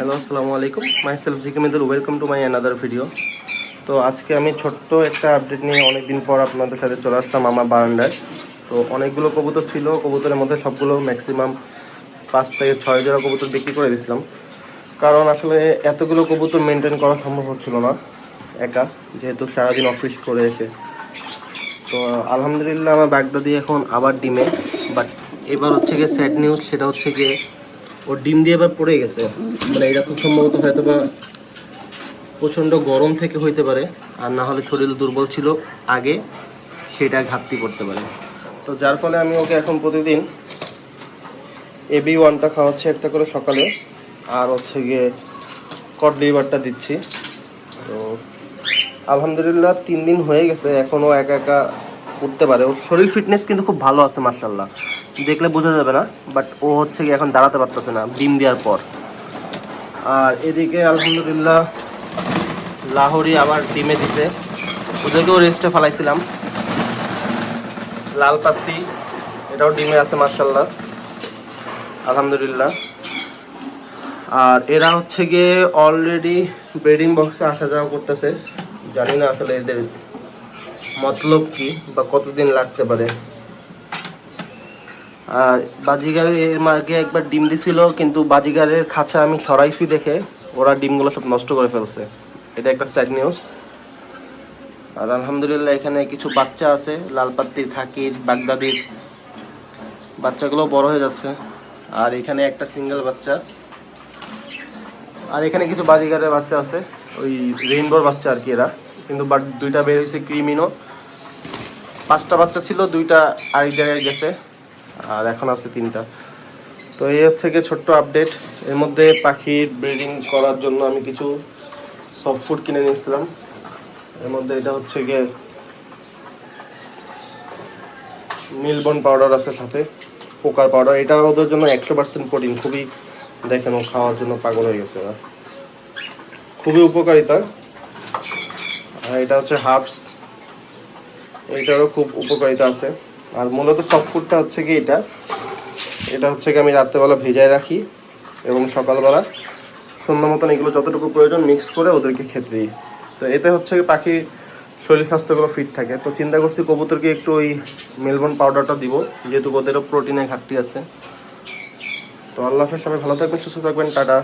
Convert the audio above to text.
Hello আসসালামু আলাইকুম myself GK Midul welcome to my another video তো আজকে আমি ছোট্ট একটা আপডেট নিয়ে অনেকদিন পর আপনাদের সাথে চলে আসলাম আমার বারান্দায়। তো অনেকগুলো কবুতর ছিল। কবুতরের মধ্যে সবগুলো ম্যাক্সিমাম পাঁচ থেকে ছয় জোড়া কবুতর বিক্রি করে দিয়েছিলাম। কারণ আসলে এতগুলো কবুতর মেনটেন করা সম্ভব হচ্ছিল না একা, যেহেতু সারাদিন অফিস করে এসে। তো আলহামদুলিল্লাহ আমার ব্যাগটা দিয়ে এখন আবার ডিমে। বাট এবার হচ্ছে গিয়ে স্যাড নিউজ সেটা হচ্ছে গিয়ে ওর ডিম দিয়ে এবার পড়ে গেছে। মানে এটা খুব সম্ভবত হয়তো বা প্রচণ্ড গরম থেকে হইতে পারে, আর না হলে শরীর দুর্বল ছিল আগে, সেটা ঘাটতি করতে পারে। তো যার ফলে আমি ওকে এখন প্রতিদিন এবি ওয়ানটা খাওয়াচ্ছি একটা করে সকালে, আর হচ্ছে গিয়ে কট লিভারটা দিচ্ছি। তো আলহামদুলিল্লাহ তিন দিন হয়ে গেছে এখনও একা একা উঠতে পারে। ওর শরীর ফিটনেস কিন্তু খুব ভালো আছে মার্শাল্লাহ দেখলে বোঝা যাবে না বাট ও হচ্ছে কি এখন দাঁড়াতে পারতেছে না, ডিম দেওয়ার পর। আর এদিকে আলহামদুলিল্লাহ, লাহোরি আবার ডিমে দিছে। ওদেরকেও রেস্টে ফেলাইছিলাম। লাল পাত্তি এটাও ডিমে আছে মার্শাল্লাহ আলহামদুলিল্লাহ। আর এরা হচ্ছে গিয়ে অলরেডি ব্রিডিং বক্সে আসা যাওয়া করতেছে। জানি না আসলে এদের মতলব কি বা কতদিন লাগতে পারে? আর বাজিগার এর একবার ডিম দিছিল, কিন্তু বাজিগারের খাঁচা আমি সরাইছি দেখে, ওরা ডিমগুলো সব নষ্ট করে ফেলছে। এটা একটা স্যাড নিউজ আর আলহামদুলিল্লাহ এখানে কিছু বাচ্চা আছে লালপাত্তির খাকির, বাগদাদির। বাচ্চাগুলো বড় হয়ে যাচ্ছে। আর এখানে একটা সিঙ্গেল বাচ্চা। আর এখানে কিছু বাজিগারের বাচ্চা আছে, ওই রেইনবোর বাচ্চা আর কি এরা। কিন্তু বাট দুইটা বের হয়েছে ক্রিমিনো। পাঁচটা বাচ্চা ছিল, দুইটা আরেক জায়গায় গেছে, আর এখন আছে তিনটা। তো এই হচ্ছে গিয়ে ছোট্ট আপডেট এর মধ্যে পাখির ব্রিডিং করার জন্য আমি কিছু সফট ফুড কিনে নিয়েছিলাম। এর মধ্যে এটা হচ্ছে গিয়ে মিলবন পাউডার আছে সাথে, পোকার পাউডার এটা ওদের জন্য একশো পার্সেন্ট প্রোটিন খুবই দেখেন খাওয়ার জন্য পাগল হয়ে গেছে খুবই উপকারিতা। এটা হচ্ছে হার্বস। এটারও খুব উপকারিতা আছে। আর মূলত সফট ফুডটা হচ্ছে কি এটা? এটা হচ্ছে কি আমি রাত্রেবেলা ভেজায় রাখি এবং সকালবেলা সন্ধ্যা মতন এগুলো যতটুকু প্রয়োজন মিক্স করে ওদেরকে খেতে দিই। তো এতে হচ্ছে পাখির শরীর স্বাস্থ্যগুলো ফিট থাকে। তো চিন্তা করছি কবুতরকে একটু ওই মেলবন পাউডারটা দিব, যেহেতু ওদেরও প্রোটিনের ঘাটতি আছে। তো আল্লাহ হাফেজ, সবাই ভালো থাকবেন, সুস্থ থাকবেন, টাটা।